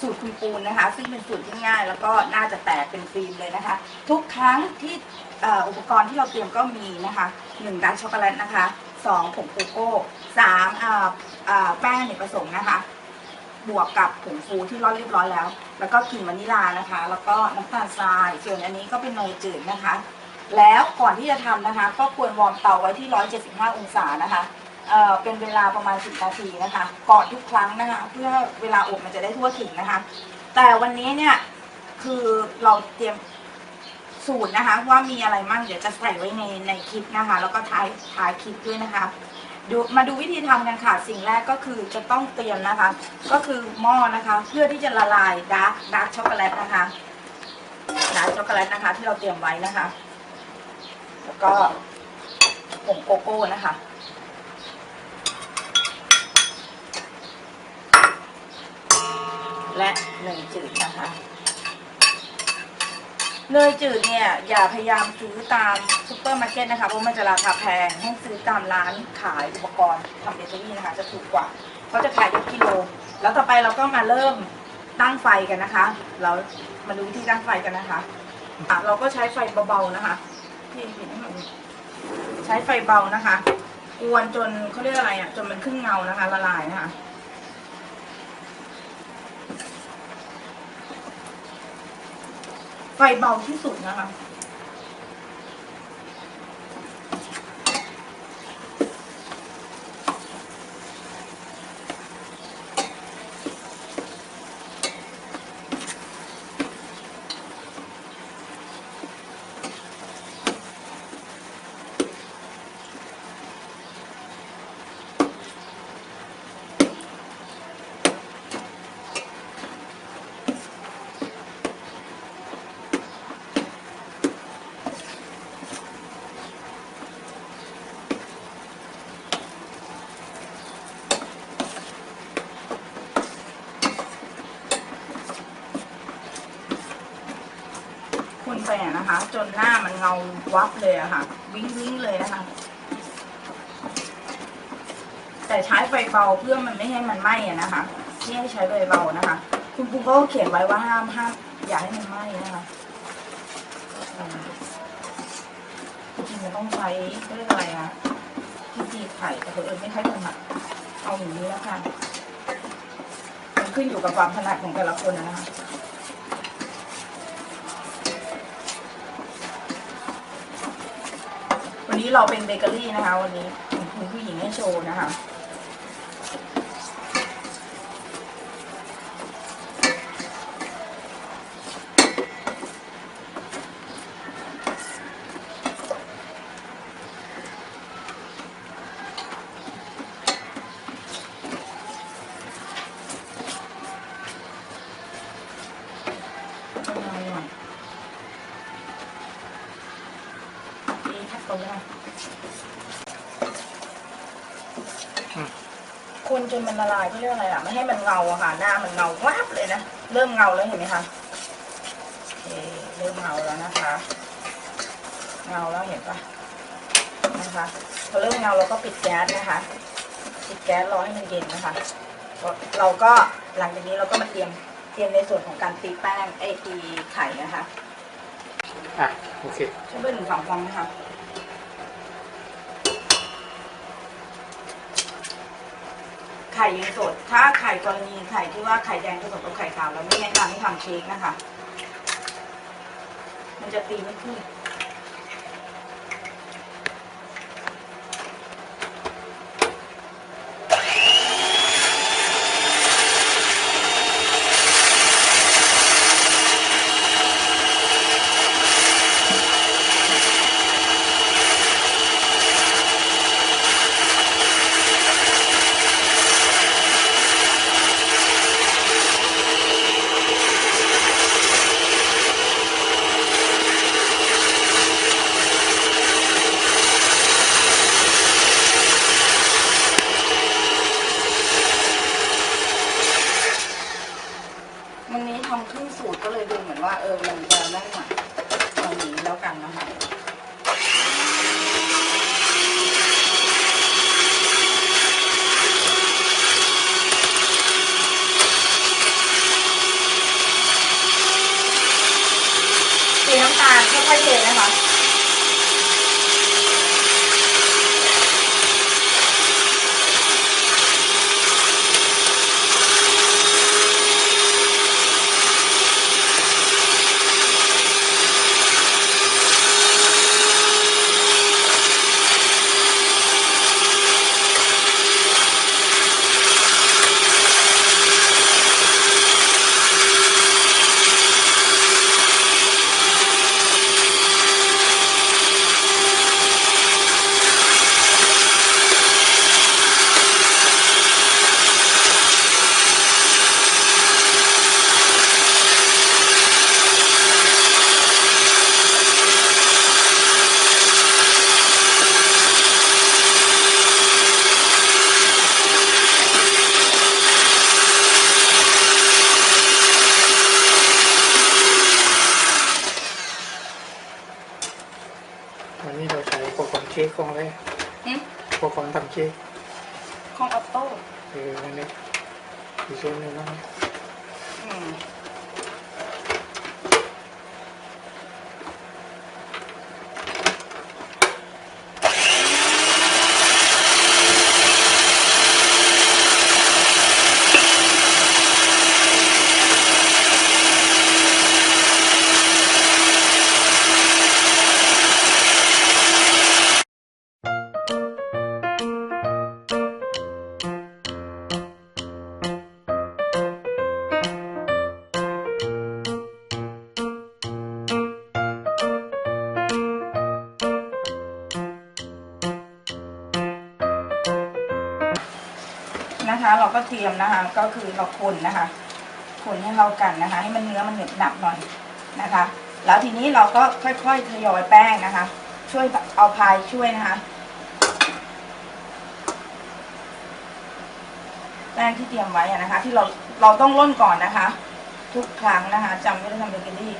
สูตรคุณปูนนะคะ ซึ่งเป็นสูตรที่ง่าย แล้วก็น่าจะแตกเป็นฟิล์มเลยนะคะ ทุกครั้งที่อุปกรณ์ที่เราเตรียมก็มีนะคะหนึ่งดาร์กช็อกโกแลตนะคะสองผงโกโก้สามแป้งเนกประสงค์นะคะ บวกกับผงฟูที่ร่อนเรียบร้อยแล้ว แล้วก็กลิ่นวานิลลานะคะ แล้วก็น้ำตาลทรายส่วนอันนี้ก็เป็นเนยจืดนะคะ แล้วก่อนที่จะทำนะคะ ก็ควรวอร์มเตาไว้ที่ 175 องศานะคะ เอ่อเป็นเวลาประมาณ 10 นาทีนะคะ ก่อนทุกครั้งนะคะ เพื่อเวลาอบมันจะได้ทั่วถึงนะคะ แต่วันนี้เนี่ยคือเราเตรียมสูตรนะคะ ว่ามีอะไรมั่งเดี๋ยวจะใส่ไว้ในในคลิปนะคะ แล้วก็ท้ายท้ายคลิปด้วยนะคะดูมาดูวิธีทำกันค่ะ สิ่งแรกก็คือจะต้องเตรียมนะคะ ก็คือหม้อนะคะ เพื่อที่จะละลายดาร์กดาร์กช็อกโกแลตนะคะดาร์กช็อกโกแลตนะคะ ที่เราเตรียมไว้นะคะ แล้วก็ผงโกโก้นะคะ และเนยจืดนะคะเนยจืดเนี่ยอย่าพยายามซื้อตามซุปเปอร์มาร์เก็ตนะคะเพราะมันจะราคาแพงให้ซื้อตามร้านขายอุปกรณ์ทำเบเกอรี่นะคะ จะถูกกว่าเขาจะขายเป็นกิโล แล้วต่อไปเราก็มาเริ่มตั้งไฟกันนะคะเรามาดูวิธีตั้งไฟกันนะคะะเราก็ใช้ไฟเบาๆนะคะพี่ปิดให้มันใช้ไฟเบานะคะกวนจนเขาเรียกอะไรอะจนมันขึ้นเงานะคะ ละลายนะคะ ไฟเบาที่สุดนะคะ คุณไปอะนะคะ จนหน้ามันเงาวับเลยอะค่ะ วิ้งวิ้งเลยนะคะ แต่ใช้ไฟเบาเพื่อมันไม่ให้มันไหม้อะนะคะที่ให้ใช้ไฟเบานะคะ คุณปูก็เขียนไว้ว่าห้ามห้ามอย่าให้มันไหม้นะคะจริงๆมันต้องใช้เขาเรียกอะไรอะที่ตีไข่แต่คนอื่นไม่ค่อยถนัดเอาอย่างนี้แล้วกันมันขึ้นอยู่กับความถนัดของแต่ละคนนะนะคะ นนี้เราเป็นเบเกอรี่นะคะ วันนี้คุณผู้หญิงให้โชว์นะคะ เอาหน่อยดีคัดตรงนี้ คน จนมันละลายที่เรื่องอะไรอะไม่ให้มันเงาอะค่ะ หน้ามันเงาวับเลยนะ เริ่มเงาแล้วเห็นไหมคะโอเคเริ่มเงาแล้วนะคะ เงาแล้วเห็นปะนะคะพอเริ่มเงาเราก็ปิดแก๊สนะคะ ปิดแก๊สรอให้มันเย็นนะคะ เราก็หลังจากนี้เราก็มาเตรียมเตรียมในส่วนของการตีแป้งไอ้ตีไข่นะคะอะโอเคใช้เบอร์หนึ่งสองฟองนะคะ ไข่ยังสด ถ้าไข่กรณีไข่ที่ว่าไข่แดงผสมกับไข่ขาวเราไม่แนะนำให้ทำเค้กนะคะ มันจะตีไม่ขึ้น รณ์เค้กของอะไรหึอุปกรณ์ทำเค้กของออโต้เออนั่นเองอีกส่วนหนึ่งนะอืม นะคะ เราก็เตรียมนะคะ ก็คือเราคนนะคะ คนให้เรากันนะคะ ให้มันเนื้อมันหนึบหนับหน่อยนะคะ แล้วทีนี้เราก็ค่อยๆทยอยแป้งนะคะ ช่วยเอาพายช่วยนะคะแป้งที่เตรียมไว้นะคะ ที่เราเราต้องร่นก่อนนะคะ ทุกครั้งนะคะจำไม่ได้ทำเบเกอรี่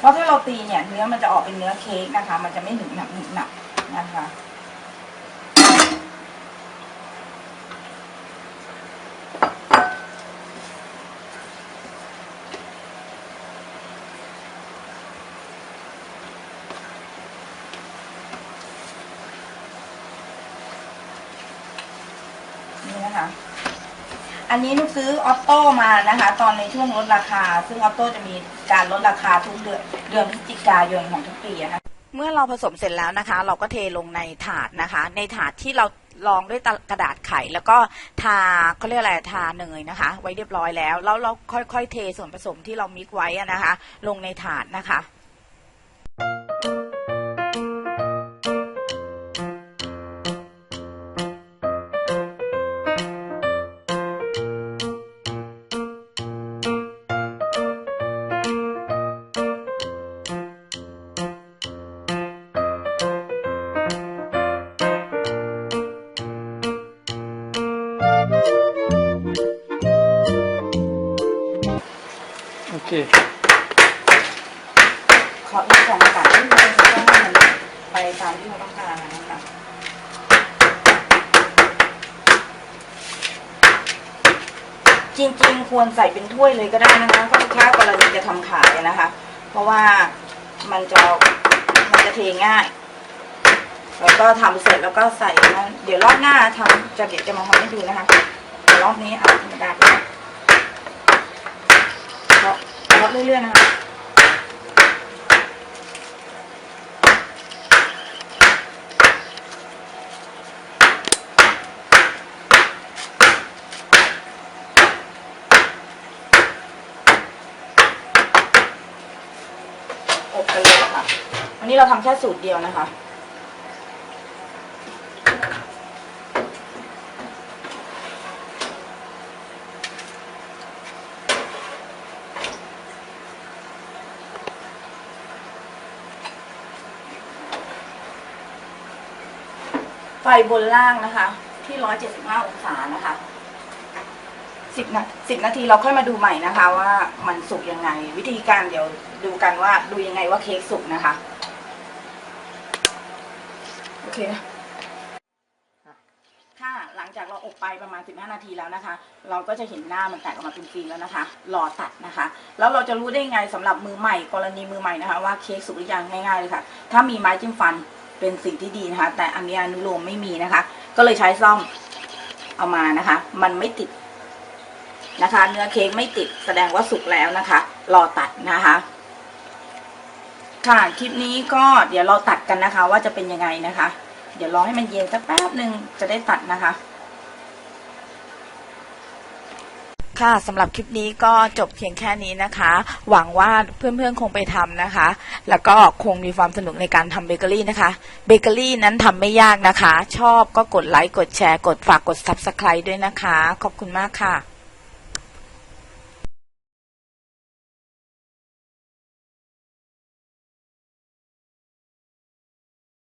เพราะถ้าเราตีเนี่ยเนื้อมันจะออกเป็นเนื้อเค้กนะคะ มันจะไม่หนึบหนับหนึบหนับนะคะนี่นะคะ อันนี้นุกซื้อออโต้มานะคะ ตอนในช่วงลดราคา ซึ่งออโต้จะมี การลดราคาทุกเดือนเดือนพฤศจิกายนของทุกปีอะนะคะเมื่อเราผสมเสร็จแล้วนะคะ เราก็เทลงในถาดนะคะ ในถาดที่เรารองด้วยกระดาษไข แล้วก็ทาเขาเรียกอะไรทาเนยนะคะ ไว้เรียบร้อยแล้วแล้วเราค่อยๆเทส่วนผสมที่เรามิกไว้นะคะ ลงในถาดนะคะ ขออีกสองกาที่มันจะให้มันไปตามที่เราต้องการนะคะจริงๆ ควรใส่เป็นถ้วยเลยก็ได้นะคะถ้าถ้ากรณีจะทำขายนะคะ เพราะว่ามันจะมันจะเทง่ายแล้วก็ทำเสร็จแล้วก็ใส่นะเดี๋ยวรอบหน้าทำจะเดี๋ยวจะมาทำให้ดูนะคะรอบนี้เอาธรรมดาไปเพราะเพราะเรื่อยๆนะคะ อบกันเลยค่ะ วั นนี้เราทำแค่สูตรเดียวนะคะ ไฟบนล่างนะคะ ที่ 175 องศานะคะสิบนาสิบนาทีเราค่อยมาดูใหม่นะคะ ว่ามันสุกยังไง วิธีการเดี๋ยวดูกันว่าดูยังไงว่าเค้กสุกนะคะ เคนะค่ะหลังจากเราอบไปประมาณ 15 นาทีแล้วนะคะ เราก็จะเห็นหน้ามันแตกออกมาเป็นฟิล์มแล้วนะคะรอตัดนะคะ แล้วเราจะรู้ได้ไงสำหรับมือใหม่กรณีมือใหม่นะคะ ว่าเค้กสุกหรือยังง่ายๆเลยค่ะ ถ้ามีไม้จิ้มฟันเป็นสิ่งที่ดีนะคะ แต่อันนี้อนุโลมไม่มีนะคะ ก็เลยใช้ซ่อมเอามานะคะ มันไม่ติดนะคะ เนื้อเค้กไม่ติดแสดงว่าสุกแล้วนะคะ รอตัดนะคะ ค่ะ คลิปนี้ก็เดี๋ยวเราตัดกันนะคะ ว่าจะเป็นยังไงนะคะ เดี๋ยวรอให้มันเย็นสักแป๊บหนึ่งจะได้ตัดนะคะ ค่ะสำหรับคลิปนี้ก็จบเพียงแค่นี้นะคะ หวังว่าเพื่อนๆคงไปทำนะคะ แล้วก็คงมีความสนุกในการทำเบเกอรี่นะคะเบเกอรี่นั้นทำไม่ยากนะคะ ชอบก็กดไลค์กดแชร์ กดฝากกด Subscribe ด้วยนะคะ ขอบคุณมากค่ะ